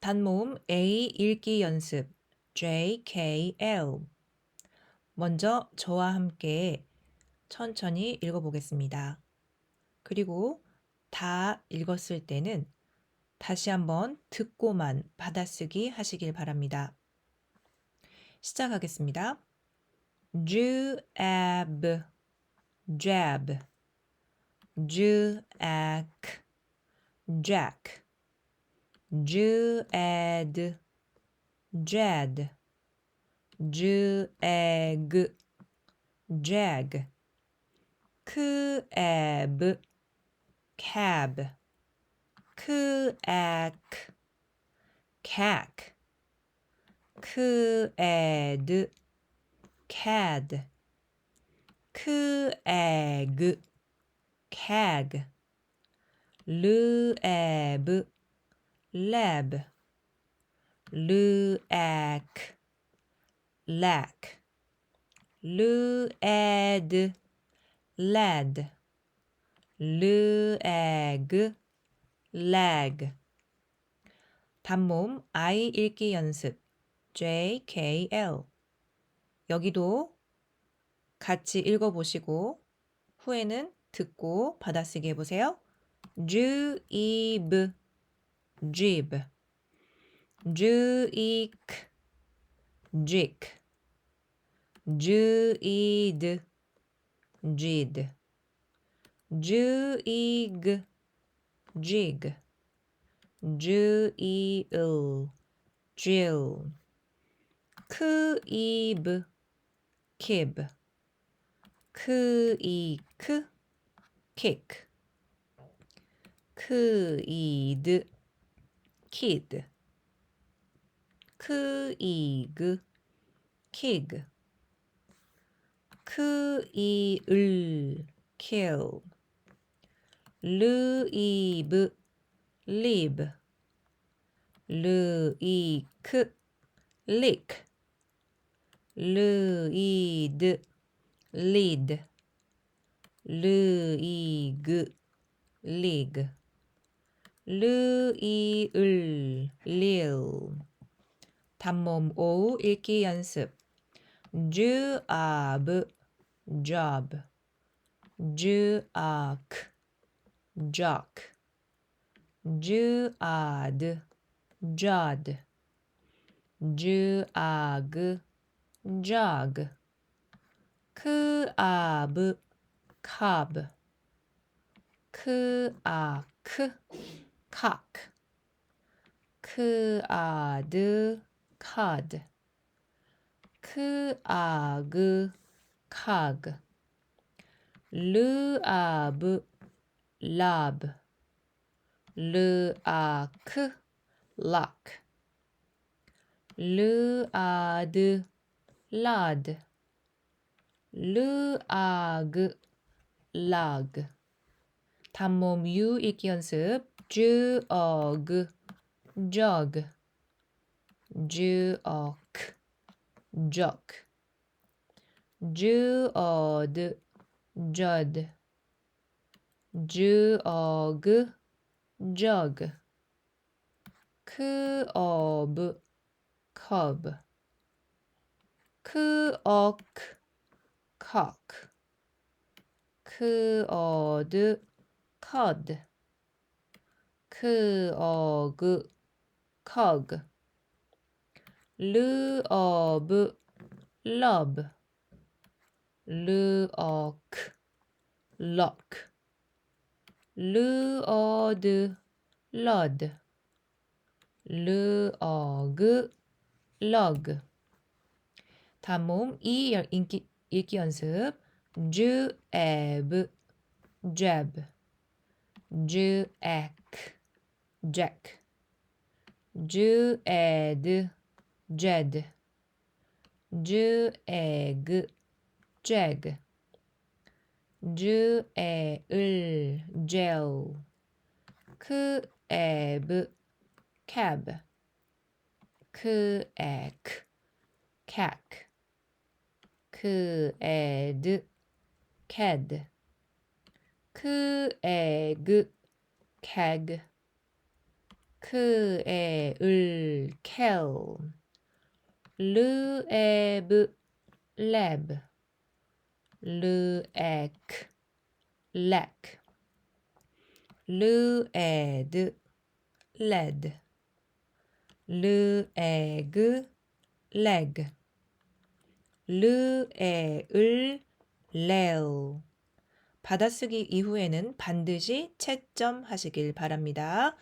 단모음 A 읽기 연습 JKL 먼저 저와 함께 천천히 읽어보겠습니다. 그리고 다 읽었을 때는 다시 한번 듣고만 받아쓰기 하시길 바랍니다. 시작하겠습니다. jab, jab, jack, jack, jad, jad, jag, jag, cab, cab, cack, cack, cad, cad, cag, cag, lab, lab, luac, lack, luad, lad, luag, lag. 단모음 I 읽기 연습. JKL 여기도 같이 읽어보시고 후에는 듣고 받아쓰기 해보세요. 주입 jib. Juik. Jik. Juid. Jid. Juig. Jig. Juil. Jill kuib. Kib. Kuik. Kick. Kuid kid 크이그 kig 크이을 kill 르이브 lib 르이크 lick 르이드 lead 르이그 league 르이을 lil 단모음 오후 읽기 연습 job job jock jock juad jod juag jog 크아브 cob 크아크 cock 크아드 cod. 크아그 cog. 르아브 lob 르아크 lock. 르아드 lod 르아그 log 단모음 U 읽기 연습 jug jog juok jock juod jud jug jug 크업 cub 크억 cock 크어드 cod 크어그 cog. 르어브 lob. 르어크. lock. 르어드 lod. 르어그 log. 단모음 이 읽기, 읽기 연습. 주앱 jab 주액 jack 주에드 jed 주에그 jag 주에을 gel 크앱 cab 크액 cack 크에드 cad 크에그 cag 크에 을 켈, 르에 브 랩, 르에 크 렉, 르에드 레드, 르에 그 leg, 르에 을 레일. 받아쓰기 이후에는 반드시 채점 하시길 바랍니다.